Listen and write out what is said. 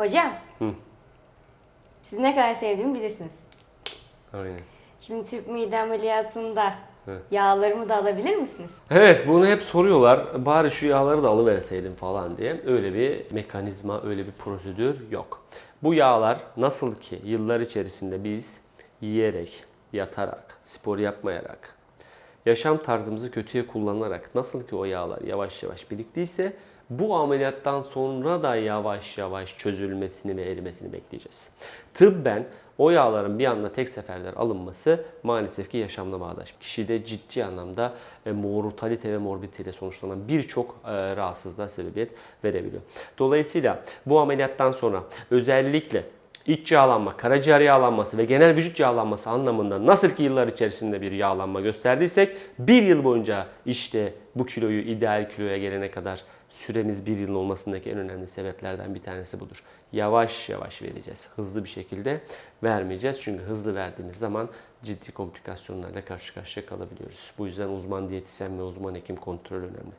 Hocam. Siz ne kadar sevdiğimi bilirsiniz. Aynen. Şimdi tüp mide ameliyatında Evet. yağlarımı da alabilir misiniz? Evet bunu hep soruyorlar. Bari şu yağları da alıverseydin falan diye. Öyle bir mekanizma, öyle bir prosedür yok. Bu yağlar nasıl ki yıllar içerisinde biz yiyerek, yatarak, spor yapmayarak, yaşam tarzımızı kötüye kullanarak nasıl ki o yağlar yavaş yavaş biriktiyse bu ameliyattan sonra da yavaş yavaş çözülmesini ve erimesini bekleyeceğiz. Tıbben o yağların bir anda tek seferler alınması maalesef ki yaşamla bağdaş. Kişide ciddi anlamda e, ve morbidite sonuçlanan birçok e, rahatsızlığa sebebiyet verebiliyor. Dolayısıyla bu ameliyattan sonra özellikle İç yağlanma, karaciğer yağlanması ve genel vücut yağlanması anlamında nasıl ki yıllar içerisinde bir yağlanma gösterdiysek bir yıl boyunca işte bu kiloyu ideal kiloya gelene kadar süremiz bir yıl olmasındaki en önemli sebeplerden bir tanesi budur. Yavaş yavaş vereceğiz. Hızlı bir şekilde vermeyeceğiz. Çünkü hızlı verdiğimiz zaman ciddi komplikasyonlarla karşı karşıya kalabiliyoruz. Bu yüzden uzman diyetisyen ve uzman hekim kontrol önemli.